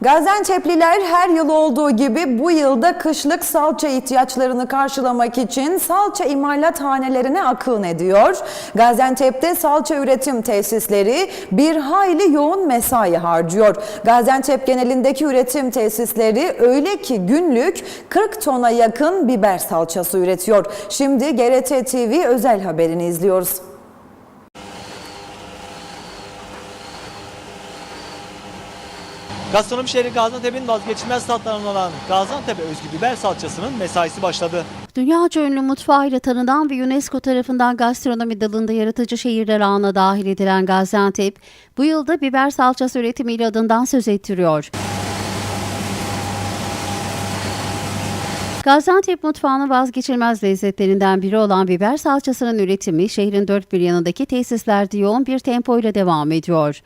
Gaziantep'liler her yıl olduğu gibi bu yılda kışlık salça ihtiyaçlarını karşılamak için salça imalathanelerine akın ediyor. Gaziantep'te salça üretim tesisleri bir hayli yoğun mesai harcıyor. Gaziantep genelindeki üretim tesisleri öyle ki günlük 40 tona yakın biber salçası üretiyor. Şimdi GRT TV özel haberini izliyoruz. Gastronomi şehri Gaziantep'in vazgeçilmez tatlarından olan Gaziantep özgü biber salçasının mesaisi başladı. Dünyaca ünlü mutfağıyla tanınan ve UNESCO tarafından gastronomi dalında yaratıcı şehirler ağına dahil edilen Gaziantep, bu yılda biber salçası üretimiyle adından söz ettiriyor. Gaziantep mutfağının vazgeçilmez lezzetlerinden biri olan biber salçasının üretimi şehrin dört bir yanındaki tesislerde yoğun bir tempoyla devam ediyor.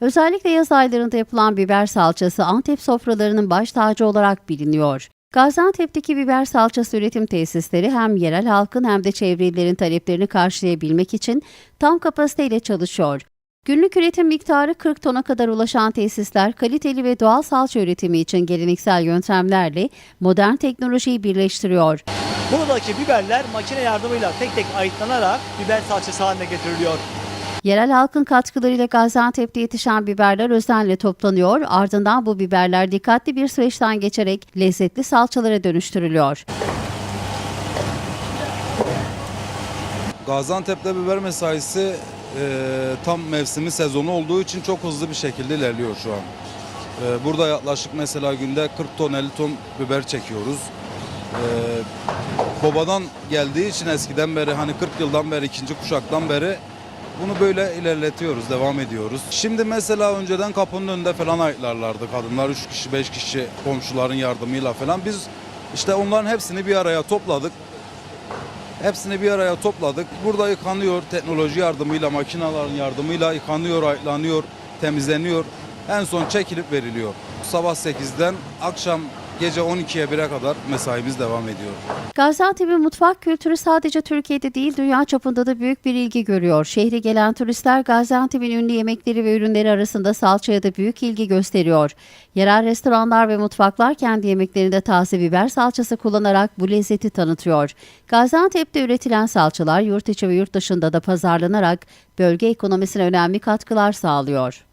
Özellikle yaz aylarında yapılan biber salçası Antep sofralarının baş tacı olarak biliniyor. Gaziantep'teki biber salçası üretim tesisleri hem yerel halkın hem de çevrelilerin taleplerini karşılayabilmek için tam kapasiteyle çalışıyor. Günlük üretim miktarı 40 tona kadar ulaşan tesisler kaliteli ve doğal salça üretimi için geleneksel yöntemlerle modern teknolojiyi birleştiriyor. Buradaki biberler makine yardımıyla tek tek ayıtlanarak biber salçası haline getiriliyor. Yerel halkın katkılarıyla Gaziantep'te yetişen biberler özenle toplanıyor, ardından bu biberler dikkatli bir süreçten geçerek lezzetli salçalara dönüştürülüyor. Gaziantep'te biber mesaisi e, tam mevsimi sezonu olduğu için çok hızlı bir şekilde ilerliyor şu an. E, burada yaklaşık mesela günde 40 ton 50 ton biber çekiyoruz. E, babadan geldiği için eskiden beri hani 40 yıldan beri ikinci kuşaktan beri bunu böyle ilerletiyoruz, devam ediyoruz. Şimdi mesela önceden kapının önünde falan ayıklarlardı kadınlar 3 kişi 5 kişi komşuların yardımıyla falan. Biz işte onların hepsini bir araya topladık. Hepsini bir araya topladık. Burada yıkanıyor teknoloji yardımıyla, makinelerin yardımıyla yıkanıyor, ayıklanıyor, temizleniyor. En son çekilip veriliyor. Sabah 8'den akşam gece 12'ye 1'e kadar mesaimiz devam ediyor. Gaziantep'in mutfak kültürü sadece Türkiye'de değil dünya çapında da büyük bir ilgi görüyor. Şehre gelen turistler Gaziantep'in ünlü yemekleri ve ürünleri arasında salçaya da büyük ilgi gösteriyor. Yerel restoranlar ve mutfaklar kendi yemeklerinde taze biber salçası kullanarak bu lezzeti tanıtıyor. Gaziantep'te üretilen salçalar yurt içi ve yurt dışında da pazarlanarak bölge ekonomisine önemli katkılar sağlıyor.